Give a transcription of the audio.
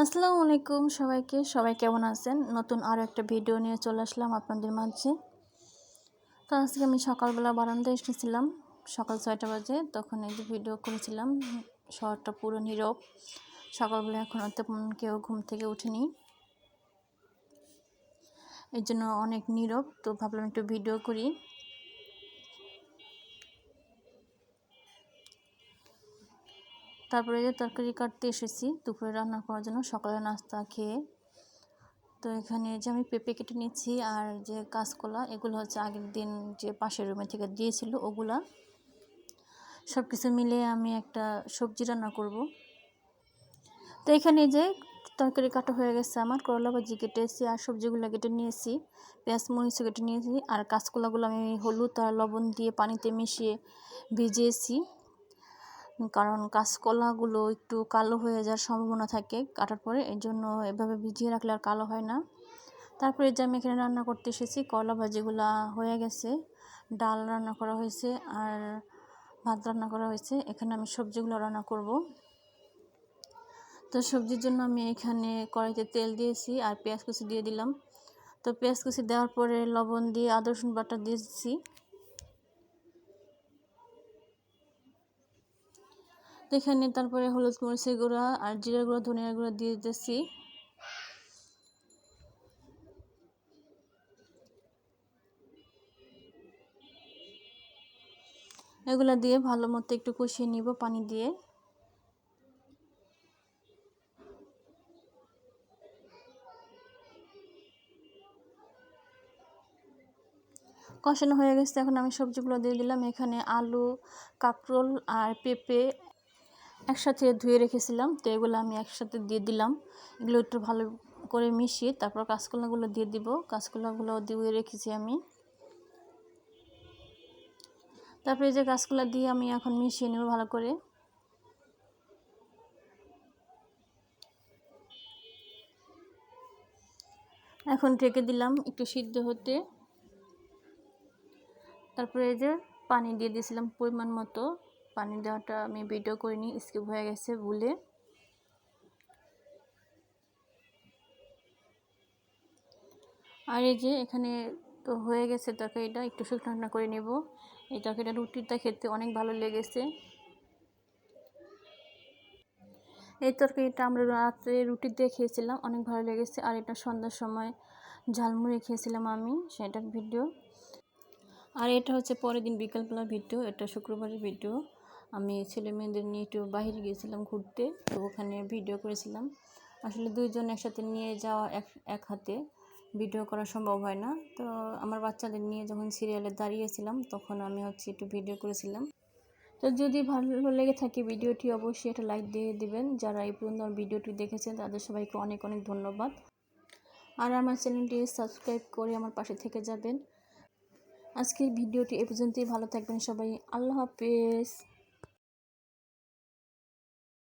আসসালামু আলাইকুম সবাইকে। সবাই কেমন আছেন? নতুন আরও একটা ভিডিও নিয়ে চলে আসলাম আপনাদের মাঝে। তো আজকে আমি সকালবেলা বারান্দায় এসেছিলাম। সকাল ছয়টা বাজে, তখন এই যে ভিডিও করেছিলাম, শহরটা পুরো নীরব। সকালবেলা এখন তেমন কেউ ঘুম থেকে উঠেনি এর জন্য অনেক নীরব, তো ভাবলাম একটু ভিডিও করি। তারপরে যে তরকারি কাটতে এসেছি, দুপুরে রান্না করার জন্য সকালে নাস্তা খেয়ে। তো এখানে যে আমি পেঁপে কেটে নিচ্ছি আর যে কাঁচকলা, এগুলো হচ্ছে আগের দিন যে পাশের রুমে থেকে দিয়েছিল ওগুলা। সব কিছু মিলে আমি একটা সবজি রান্না করব। তো এখানে যে তরকারি কাটা হয়ে গেছে আমার, করলা ভাজি কেটেছি আর সবজিগুলো কেটে নিয়েছি, পেঁয়াজ মরিচ কেটে নিয়েছি আর কাঁচকলাগুলো আমি হলুদ আর লবণ দিয়ে পানিতে মিশিয়ে ভিজিয়েছি। কারণ কাঁচকলাগুলো একটু কালো হয়ে যাওয়ার সম্ভাবনা থাকে। কাটার পরে এই জন্য এভাবে ভিজিয়ে রাখলে আর কালো হয় না। তারপরে যে আমি এখানে রান্না করতে এসেছি কলা ভাজিগুলো হয়ে গেছে, ডাল রান্না করা হয়েছে আর ভাত রান্না করা হয়েছে। এখানে আমি সবজিগুলো রান্না করব। তো সবজির জন্য আমি এখানে কড়াইতে তেল দিয়েছি আর পেঁয়াজ কুচি দিয়ে দিলাম। তো পেঁয়াজ কুচি দেওয়ার পরে লবণ দিয়ে আদা রসুন বাটা দিয়েছি। এখানে তারপরে হলুদ মরিচের গুঁড়া আর জিরা গুঁড়া, ধনিয়ার গুঁড়া দিয়ে দিতেছি। এগুলো দিয়ে ভালো মতো একটু কষিয়ে নিব পানি দিয়ে। কষানো হয়ে গেছে, এখন আমি সবজিগুলো দিয়ে দিলাম। এখানে আলু, কাঁকরোল আর পেঁপে একসাথে ধুয়ে রেখেছিলাম, তো এগুলো আমি একসাথে দিয়ে দিলাম। এগুলো একটু ভালো করে মিশিয়ে তারপর কাঁচকলাগুলো দিয়ে দিব। কাঁচকলাগুলো দিয়ে রেখেছি আমি। তারপরে যে কাঁচকলা দিয়ে আমি এখন মিশিয়ে নেব ভালো করে। এখন ঢেকে দিলাম একটু সিদ্ধ হতে। তারপরে এই যে পানি দিয়ে দিয়েছিলাম পরিমাণ মতো। পানি দেওয়াটা আমি ভিডিও করিনি স্কিপ হয়ে গেছে, ভুলে। আর এই যে এখানে তো হয়ে গেছে তরকারিটা, একটু শুকনো ঠান্ডা করে নেব। এই তরকারিটা রুটিটা খেতে অনেক ভালো লেগেছে। এই তরকারিটা আমরা রাত্রে রুটি দিয়ে খেয়েছিলাম, অনেক ভালো লেগেছে। আর এটা সন্ধ্যার সময় ঝালমুড়ি খেয়েছিলাম আমি, সেটার ভিডিও আর এটা হচ্ছে পরের দিন বিকালবেলা ভিডিও এটা শুক্রবারের ভিডিও আমি ছেলে মেয়েদের নিয়ে একটু বাইরে গিয়েছিলাম ঘুরতে, তো ওখানে ভিডিও করেছিলাম। আসলে দুইজন একসাথে নিয়ে যাওয়া এক এক হাতে ভিডিও করা সম্ভব হয় না। তো আমার বাচ্চাদের নিয়ে যখন সিরিয়ালে দাঁড়িয়েছিলাম, তখন আমি হচ্ছে একটু ভিডিও করেছিলাম। তো যদি ভালো লেগে থাকে ভিডিওটি অবশ্যই একটা লাইক দিয়ে দিবেন। যারা এই পর্যন্ত ভিডিওটি দেখেছেন, তাদের সবাইকে অনেক অনেক ধন্যবাদ। আর আমার চ্যানেলটি সাবস্ক্রাইব করে আমার পাশে থেকে যাবেন। আজকের ভিডিওটি এ পর্যন্তই। ভালো থাকবেন সবাই। আল্লাহ হাফেজ।